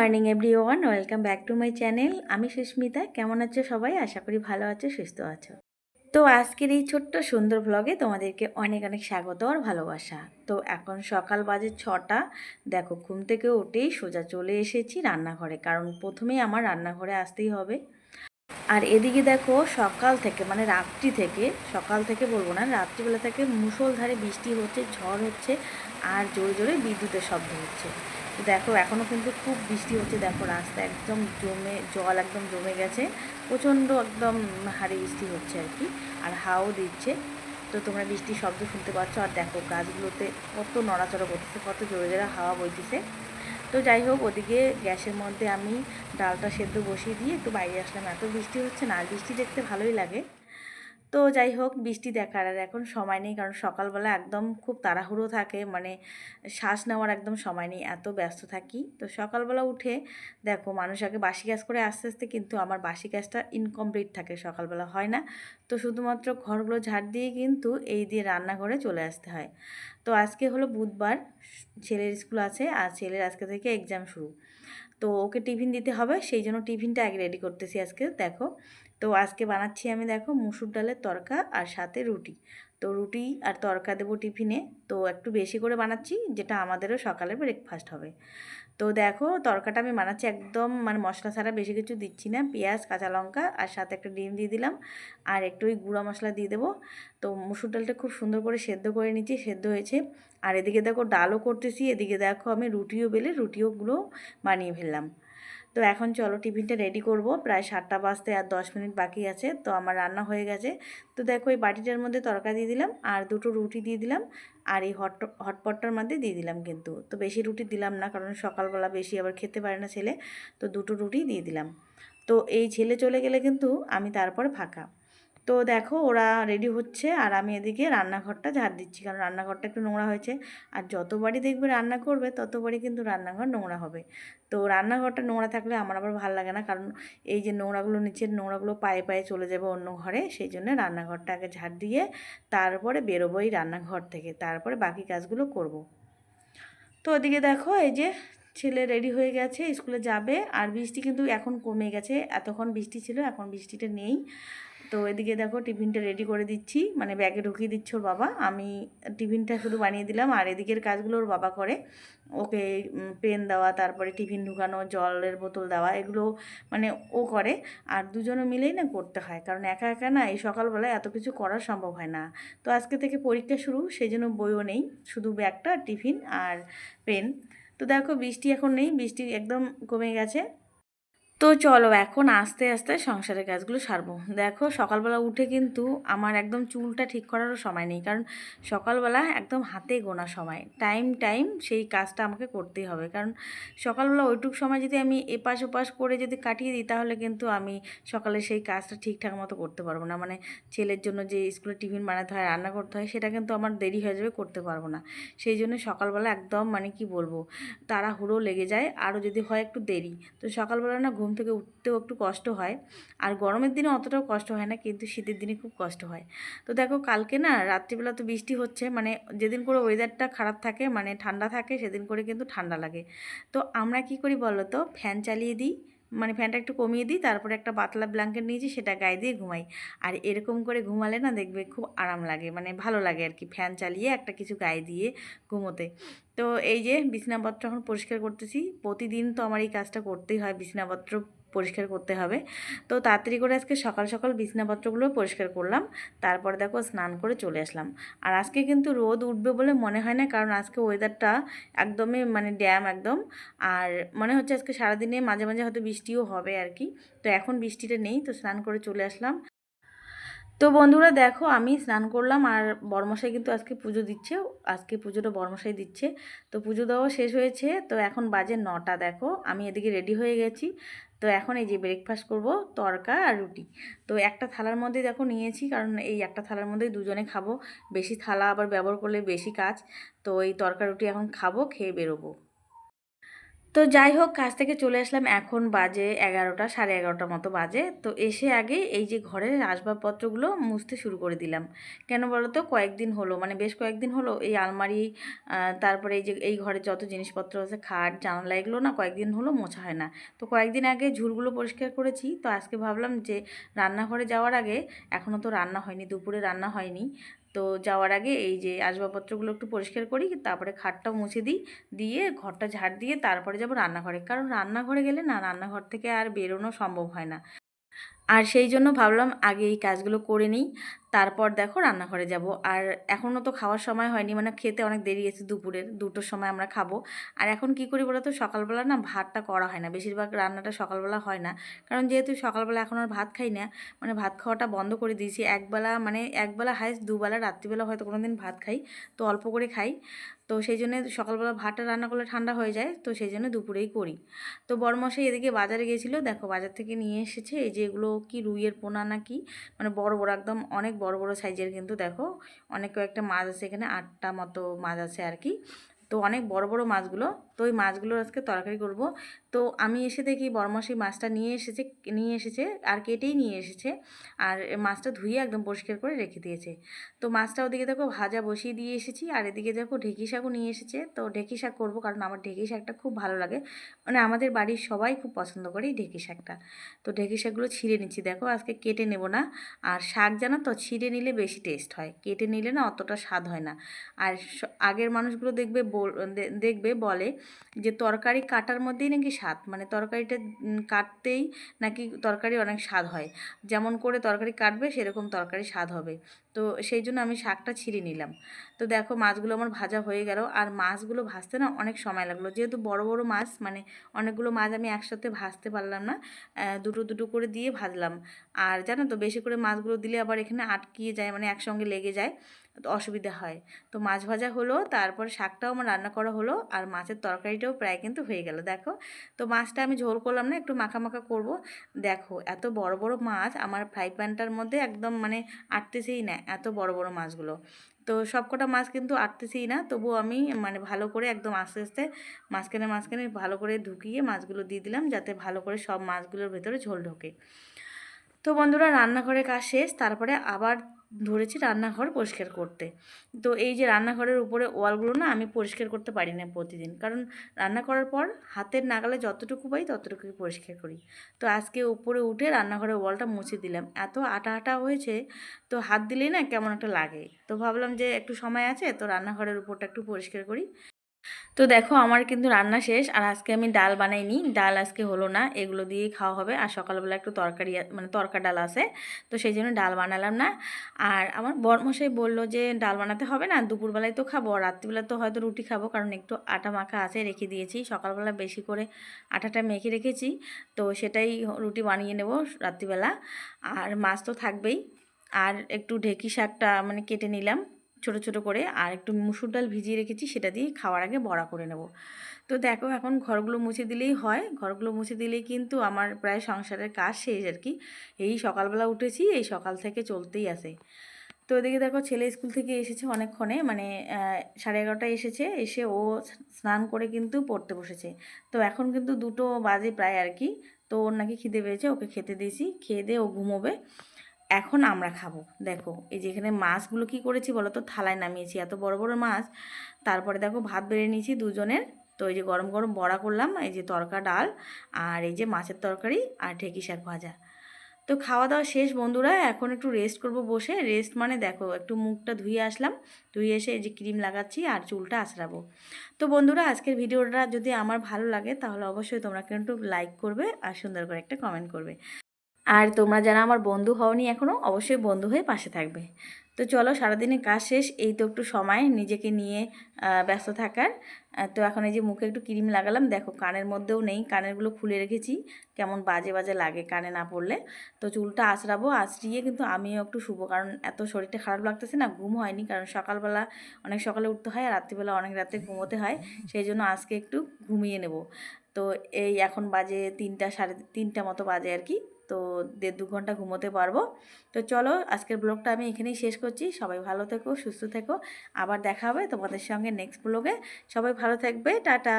Morning everyone welcome back to my channel আমি সুস্মিতা। কেমন আছো সবাই? আশা করি ভালো আছো, সুস্থ আছো। তো আজকের এই ছোট্ট সুন্দর ব্লগে তোমাদেরকে অনেক অনেক স্বাগত আর ভালোবাসা। তো এখন সকাল বাজে ছটা। দেখো, ঘুম থেকে উঠেই সোজা চলে এসেছি রান্নাঘরে। কারণ প্রথমেই আমার রান্নাঘরে আসতেই হবে। আর এদিকে দেখো, সকাল থেকে মানে রাত্রি থেকে, সকাল থেকে বলব না, রাত্রিবেলা থেকে মুষলধারে বৃষ্টি হচ্ছে, ঝড় হচ্ছে, আর জোরে জোরে বিদ্যুতের শব্দ হচ্ছে। দেখো এখনও কিন্তু খুব বৃষ্টি হচ্ছে। দেখো, রাস্তা একদম জমে, জল একদম জমে গেছে। প্রচণ্ড একদম হারে বৃষ্টি হচ্ছে আর কি, আর হাওয়াও দিচ্ছে। তো তোমরা বৃষ্টির শব্দ শুনতে পাচ্ছ। আর দেখো, গাছগুলোতে কত নড়াচড়া করতেছে, কত জোরে জোরে হাওয়া বইতেছে। তো যাই হোক, ওদিকে গ্যাসের মধ্যে আমি ডালটা সেদ্ধ বসিয়ে দিয়ে একটু বাইরে আসলাম। এত বৃষ্টি হচ্ছে না, আর বৃষ্টি দেখতে ভালোই লাগে। তো যাই হোক, বৃষ্টি দেখার। আর এখন সময় নেই, কারণ সকালবেলা একদম খুব তাড়াহুড়ো থাকে মানে শ্বাস নেওয়ার একদম সময় নেই, এত ব্যস্ত থাকি। তো সকালবেলা উঠে, দেখো, মানুষ আগে বাসি গ্যাস করে আস্তে আস্তে কিন্তু আমার বাসি গ্যাসটা ইনকমপ্লিট থাকে সকালবেলা, হয় না? তো শুধুমাত্র ঘরগুলো ঝাড় দিয়ে কিন্তু এই দিয়ে রান্নাঘরে চলে আসতে হয়। তো আজকে হলো বুধবার, ছেলের স্কুল আছে, আর ছেলের আজকে থেকে এক্সাম শুরু। তো ওকে টিফিন দিতে হবে, সেই জন্য টিফিনটা আগে রেডি করতেছি আজকে, দেখো। তো আজকে বানাচ্ছি আমি দেখো মুসুর ডালের তরকা আর সাথে রুটি। তো রুটি আর তরকা দেবো টিফিনে। তো একটু বেশি করে বানাচ্ছি, যেটা আমাদেরও সকালে ব্রেকফাস্ট হবে। তো দেখো তরকাটা আমি বানাচ্ছি একদম মানে মশলা ছাড়া বেশি কিছু দিচ্ছি না। পেঁয়াজ, কাঁচা লঙ্কা আর সাথে একটা ডিম দিয়ে দিলাম। আর একটু ওই গুঁড়া মশলা দিয়ে দেবো। তো মুসুর ডালটা খুব সুন্দর করে সেদ্ধ করে নিচ্ছি, সেদ্ধ হয়েছে। আর এদিকে দেখো ডালও করতেছি, এদিকে দেখো আমি রুটিও বেলে রুটিওগুলো বানিয়ে ফেললাম। তো এখন চলো টিফিনটা রেডি করব। প্রায় সাতটা বাজতে আর দশ মিনিট বাকি আছে, তো আমার রান্না হয়ে গেছে। তো দেখো এই বাটিটার মধ্যে তরকা দিয়ে দিলাম আর দুটো রুটি দিয়ে দিলাম আর এই হট, হটপটটার মধ্যে দিয়ে দিলাম কিন্তু। তো বেশি রুটি দিলাম না কারণ সকালবেলা বেশি আবার খেতে পারে না ছেলে। তো দুটো রুটি দিয়ে দিলাম। তো এই ছেলে চলে গেলে কিন্তু আমি তারপর ফাঁকা। তো দেখো ওরা রেডি হচ্ছে আর আমি এদিকে রান্নাঘরটা ঝাড় দিচ্ছি। কারণ রান্নাঘরটা একটু নোংরা হয়েছে। আর যতবারই দেখবে রান্না করবে ততবারই কিন্তু রান্নাঘর নোংরা হবে। তো রান্নাঘরটা নোংরা থাকলে আমার আবার ভালো লাগে না। কারণ এই যে নোংরাগুলো, নিচের নোংরাগুলো পায়ে পায়ে চলে যাবে অন্য ঘরে, সেই জন্য রান্নাঘরটা আগে ঝাড় দিয়ে তারপরে বেরোবোই রান্নাঘর থেকে। তারপরে বাকি কাজগুলো করব। তো ওদিকে দেখো এই যে ছেলে রেডি হয়ে গেছে, স্কুলে যাবে। আর বৃষ্টি কিন্তু এখন কমে গেছে। এতক্ষণ বৃষ্টি ছিল, এখন বৃষ্টিটা নেই। তো এদিকে দেখো টিফিনটা রেডি করে দিচ্ছি। মানে ব্যাগে ঢুকিয়ে দিচ্ছ ওর বাবা। আমি টিফিনটা শুধু বানিয়ে দিলাম আর এদিকের কাজগুলো ওর বাবা করে। ওকে পেন দেওয়া, তারপরে টিফিন ঢুকানো, জলের বোতল দেওয়া, এগুলো মানে ও করে। আর দুজনে মিলেই না করতে হয়, কারণ একা একা না এই সকালবেলায় এত কিছু করা সম্ভব হয় না। তো আজকে থেকে পরীক্ষা শুরু সেই জন্য বইও নেই, শুধু ব্যাগটা, টিফিন আর পেন। তো দেখো বৃষ্টি এখন নেই, বৃষ্টি একদম কমে গেছে। তো চলো এখন আস্তে আস্তে সংসারের কাজগুলো সারবো। দেখো সকালবেলা উঠে কিন্তু আমার একদম চুলটা ঠিক করারও সময় নেই। কারণ সকালবেলা একদম হাতে গোনা সময়। টাইম টাইম সেই কাজটা আমাকে করতেই হবে। কারণ সকালবেলা ওইটুক সময় যদি আমি এপাশ ওপাশ করে যদি কাটিয়ে দিই, তাহলে কিন্তু আমি সকালে সেই কাজটা ঠিকঠাক মতো করতে পারব না। মানে ছেলের জন্য যে স্কুলে টিফিন বানাতে হয়, রান্না করতে হয়, সেটা কিন্তু আমার দেরি হয়ে যাবে, করতে পারব না। সেই জন্য সকালবেলা একদম মানে কি বলব, তাড়াহুড়ো লেগে যায়। আরও যদি হয় একটু দেরি। তো সকালবেলা না ঘুম ঘুম থেকে উঠতেও একটু কষ্ট হয়। আর গরমের দিনে অতটাও কষ্ট হয় না, কিন্তু শীতের দিনে খুব কষ্ট হয়। তো দেখো কালকে না রাত্রিবেলা তো বৃষ্টি হচ্ছে মানে যেদিন করে ওয়েদারটা খারাপ থাকে মানে ঠান্ডা থাকে, সেদিন করে কিন্তু ঠান্ডা লাগে। তো আমরা কি করি বলো তো ফ্যান চালিয়ে দিই মানে ফ্যানটা একটু কমিয়ে দিই, তারপরে একটা পাতলা ব্ল্যাঙ্কেট নিয়েছি, সেটা গায়ে দিয়ে ঘুমাই। আর এরকম করে ঘুমালে না দেখবে খুব আরাম লাগে মানে ভালো লাগে আর কি ফ্যান চালিয়ে একটা কিছু গায়ে দিয়ে ঘুমোতে। তো এই যে বিছনাপত্র এখন পরিষ্কার করতেছি, প্রতিদিন তো আমার এই কাজটা করতেই হয় বিছানাপত্র পরিষ্কার করতে হবে। তো তাড়াতাড়ি করে আজকে সকাল সকাল বিছনাপত্রগুলো পরিষ্কার করলাম। তারপর দেখো স্নান করে চলে আসলাম। আর আজকে কিন্তু রোদ উঠবে বলে মনে হয় না, কারণ আজকে ওয়েদারটা একদমই মানে ড্যাম একদম। আর মনে হচ্ছে আজকে সারাদিনে মাঝে মাঝে হয়তো বৃষ্টিও হবে আর কি। তো এখন বৃষ্টিটা নেই, তো স্নান করে চলে আসলাম। তো বন্ধুরা দেখো, আমি স্নান করলাম আর বর্মশাই কিন্তু আজকে পুজো দিচ্ছে। আজকে পুজোটা বর্মশাই দিচ্ছে। তো পুজো দেওয়া শেষ হয়েছে। তো এখন বাজে নটা, দেখো। আমি এদিকে রেডি হয়ে গেছি। তো এখন এই যে ব্রেকফাস্ট করব, তরকা আর রুটি। তো একটা থালার মধ্যে দেখো নিয়েছি, কারণ এই একটা থালার মধ্যেই দুজনে খাব। বেশি থালা আবার ব্যবহার করলে বেশি কাজ। তো এই তরকা রুটি এখন খাব, খেয়ে বেরোবো। তো যাই হোক, কাজ থেকে চলে আসলাম এখন বাজে এগারোটা, সাড়ে এগারোটার মতো বাজে। তো এসে আগে এই যে ঘরের আসবাবপত্রগুলো মুছতে শুরু করে দিলাম। কেন বলো তো কয়েকদিন হলো মানে বেশ কয়েকদিন হলো এই আলমারি তারপরে এই যে এই ঘরে যত জিনিসপত্র আছে, খাট, জানলা, এগুলো না কয়েকদিন হলো মোছা হয় না। তো কয়েকদিন আগে ঝুলগুলো পরিষ্কার করেছি। তো আজকে ভাবলাম যে রান্নাঘরে যাওয়ার আগে এখনও তো রান্না হয়নি, দুপুরে রান্না হয়নি। তো যাওয়ার আগে এই যে আসবাবপত্রগুলো একটু পরিষ্কার করি, তারপরে খাটটাও মুছে দিই, দিয়ে ঘরটা ঝাড় দিয়ে তারপরে যাব রান্নাঘরে। কারণ রান্নাঘরে গেলে না রান্নাঘর থেকে আর বেরোনো সম্ভব হয় না। আর সেই জন্য ভাবলাম আগে এই কাজগুলো করে নিই। তারপর দেখো রান্নাঘরে যাব। আর এখনও তো খাওয়ার সময় হয়নি মানে খেতে অনেক দেরি গেছে দুপুরের, দুটোর সময় আমরা খাব। আর এখন কি করি বলো তো সকালবেলা না ভাতটা করা হয় না, বেশিরভাগ রান্নাটা সকালবেলা হয় না। কারণ যেহেতু সকালবেলা এখন আর ভাত খাই না মানে ভাত খাওয়াটা বন্ধ করে দিয়েছি। একবেলা মানে একবেলা হাইস্ট দুবেলা, রাত্রিবেলা হয়তো কোনো দিন ভাত খাই, তো অল্প করে খাই। তো সেই জন্য সকালবেলা ভাতটা রান্না করলে ঠান্ডা হয়ে যায়, তো সেই জন্য দুপুরেই করি। তো বড়মশাই এদিকে বাজারে গিয়েছিল, দেখো বাজার থেকে নিয়ে এসেছে, এই যে এগুলো কি রুইয়ের পোনা না কি মানে বড় বড়, একদম অনেক বড় বড় সাইজের কিন্তু দেখো অনেক কয়েকটা মাছ আছে এখানে, আটটা মতো মাছ আছে আর কি। তো অনেক বড় বড় মাছগুলো, তো ওই মাছগুলোর আজকে তরকারি করব। তো আমি এসে দেখি বড়মাসি মাছটা নিয়ে এসেছে নিয়ে এসেছে আর কেটেই নিয়ে এসেছে। আর মাছটা ধুয়ে একদম পরিষ্কার করে রেখে দিয়েছে। তো মাছটা ওদিকে দেখো ভাজা বসিয়ে দিয়ে এসেছি। আর এদিকে দেখো ঢেঁকি শাকও নিয়ে এসেছে। তো ঢেঁকি শাক করব কারণ আমার ঢেঁকি শাকটা খুব ভালো লাগে। মানে আমাদের বাড়ির সবাই খুব পছন্দ করে এই ঢেঁকি শাকটা। তো ঢেঁকি শাকগুলো ছিঁড়ে নিচ্ছি। দেখো আজকে কেটে নেব না। আর শাক জানো তো ছিঁড়ে নিলে বেশি টেস্ট হয়। কেটে নিলে না অতটা স্বাদ হয় না। আর আগের মানুষগুলো দেখবে দেখবে বলে যে তরকারি কাটার মধ্যেই নাকি স্বাদ। মানে তরকারিটা কাটতেই নাকি তরকারি অনেক স্বাদ হয়। যেমন করে তরকারি কাটবে, সেরকম তরকারি স্বাদ হবে। তো সেই জন্য আমি শাকটা ছিঁড়ে নিলাম। তো দেখো মাছগুলো আমার ভাজা হয়ে গেল। আর মাছগুলো ভাজতে না অনেক সময় লাগল। যেহেতু বড় বড় মাছ মানে অনেকগুলো মাছ আমি একসাথে ভাজতে পারলাম না দুটো দুটো করে দিয়ে ভাজলাম। আর জানো তো, বেশি করে মাছগুলো দিলে আবার এখানে আটকিয়ে যায় মানে একসঙ্গে লেগে যায়। অসুবিধা হয়। তো মাছ ভাজা হলো, তারপর শাকটাও আমার রান্না করা হলো, আর মাছের তরকারিটাও প্রায় কিন্তু হয়ে গেল, দেখো। তো মাছটা আমি ঝোল করলাম না, একটু মাখা মাখা করব। দেখো, এত বড় বড় মাছ আমার ফ্রাই প্যানটার মধ্যে একদম মানে আটতেছেই না, এত বড় বড় মাছগুলো। তো সবকটা মাছ কিন্তু আটতেছেই না, তবুও আমি মানে ভালো করে একদম আস্তে আস্তে মাঝখানে মাঝখানে ভালো করে ঢুকিয়ে মাছগুলো দিয়ে দিলাম, যাতে ভালো করে সব মাছগুলোর ভেতরে ঝোল ঢোকে। তো বন্ধুরা, রান্নাঘরের কাজ শেষ, তারপরে আবার ধরেছি রান্নাঘর পরিষ্কার করতে। তো এই যে রান্নাঘরের উপরে ওয়ালগুলো না আমি পরিষ্কার করতে পারি না প্রতিদিন। কারণ রান্না করার পর হাতের নাগালে যতটুকু পাই ততটুকুই পরিষ্কার করি। তো আজকে উপরে উঠে রান্নাঘরের ওয়ালটা মুছে দিলাম। এত আটা আটা হয়েছে, তো হাত দিলেই না কেমন একটা লাগে। তো ভাবলাম যে একটু সময় আছে, তো রান্নাঘরের উপরটা একটু পরিষ্কার করি। তো দেখো আমার কিন্তু রান্না শেষ, আর আজকে আমি ডাল বানাইনি। ডাল আজকে হলো না, এগুলো দিয়েই খাওয়া হবে। আর সকালবেলা একটু তরকারি মানে তরকা ডাল আছে, তো সেই জন্য ডাল বানালাম না। আর আমার বরমশাই বলল যে, ডাল বানাতে হবে না, দুপুরবেলায় তো খাব রাত্রিবেলা তো হয়তো রুটি খাব, কারণ একটু আটা মাখা আছে, রেখে দিয়েছি। সকালবেলা বেশি করে আটাটা মেখে রেখেছি, তো সেটাই রুটি বানিয়ে নেব রাত্রিবেলা। আর মাছ তো থাকবেই। আর একটু ঢেঁকি শাকটা মানে কেটে নিলাম। ছোট ছোট করে আর একটু মুসুর ডাল ভিজিয়ে রেখেছি, সেটা দিয়ে খাওয়ার আগে বড়া করে নেব। তো দেখো এখন ঘরগুলো মুছে দিলেই হয়। ঘরগুলো মুছে দিলেই কিন্তু আমার প্রায় সংসারের কাজ শেষ আর কি। এই সকালবেলা উঠেছি, এই সকাল থেকে চলতেই আছে। তো এদিকে দেখো ছেলে স্কুল থেকে এসেছে অনেকক্ষণে মানে সাড়ে এগারোটায় এসেছে, এসে ও স্নান করে কিন্তু পড়তে বসেছে। তো এখন কিন্তু দুটো বাজে প্রায় আর কি। তো ওর নাকি খিদে পেয়েছে, ওকে খেতে দিয়েছি। খেয়ে দিয়ে ও ঘুমোবে। এখন আমরা খাব। দেখো, এই যে এখানে মাছগুলো কি করেছি বলো তো? থালায় নামিয়েছি। এত বড় বড় মাছ। তারপরে দেখো, ভাত বেড়ে নিয়েছি দুজনের। তো এই যে গরম গরম বড়া করলাম, এই যে তরকা, ডাল আর এই যে মাছের তরকারি আর ঢেঁকি শাক ভাজা। তো খাওয়া দাওয়া শেষ বন্ধুরা, এখন একটু রেস্ট করব বসে। রেস্ট মানে দেখো, একটু মুখটা ধুয়ে আসলাম। ধুয়ে এসে এই যে ক্রিম লাগাচ্ছি আর চুলটা আঁচড়াবো। তো বন্ধুরা, আজকের ভিডিওটা যদি আমার ভালো লাগে, তাহলে অবশ্যই তোমরা কিন্তু লাইক করবে আর সুন্দর করে একটা কমেন্ট করবে। আর তোমরা যারা আমার বন্ধু হওনি এখনও অবশ্যই বন্ধু হয়ে পাশে থাকবে। তো চলো, সারাদিনের কাজ শেষ। এই তো একটু সময়, নিজেকে নিয়ে ব্যস্ত থাকার। তো এখন এই যে মুখে একটু ক্রিম লাগালাম, দেখো কানের মধ্যেও নেই, কানেরগুলো খুলে রেখেছি। কেমন বাজে বাজে লাগে কানে না পড়লে। তো চুলটা আঁচড়াবো, আঁচড়িয়ে কিন্তু আমিও একটু শুভ কারণ এত শরীরটা খারাপ লাগতেছে না, ঘুম হয়নি। কারণ সকালবেলা অনেক সকালে উঠতে হয়, আর রাত্রিবেলা অনেক রাতে ঘুমোতে হয়। সেই জন্য আজকে একটু ঘুমিয়ে নেব। তো এই এখন বাজে তিনটা, সাড়ে তিনটা মতো বাজে আর কি। তো দেড় দু ঘণ্টা ঘুমোতে পারব। তো চলো আজকের ব্লগটা আমি এখানেই শেষ করছি। সবাই ভালো থেকো, সুস্থ থেকো। আবার দেখা হবে তোমাদের সঙ্গে নেক্সট ব্লগে সবাই ভালো থাকবে, টাটা।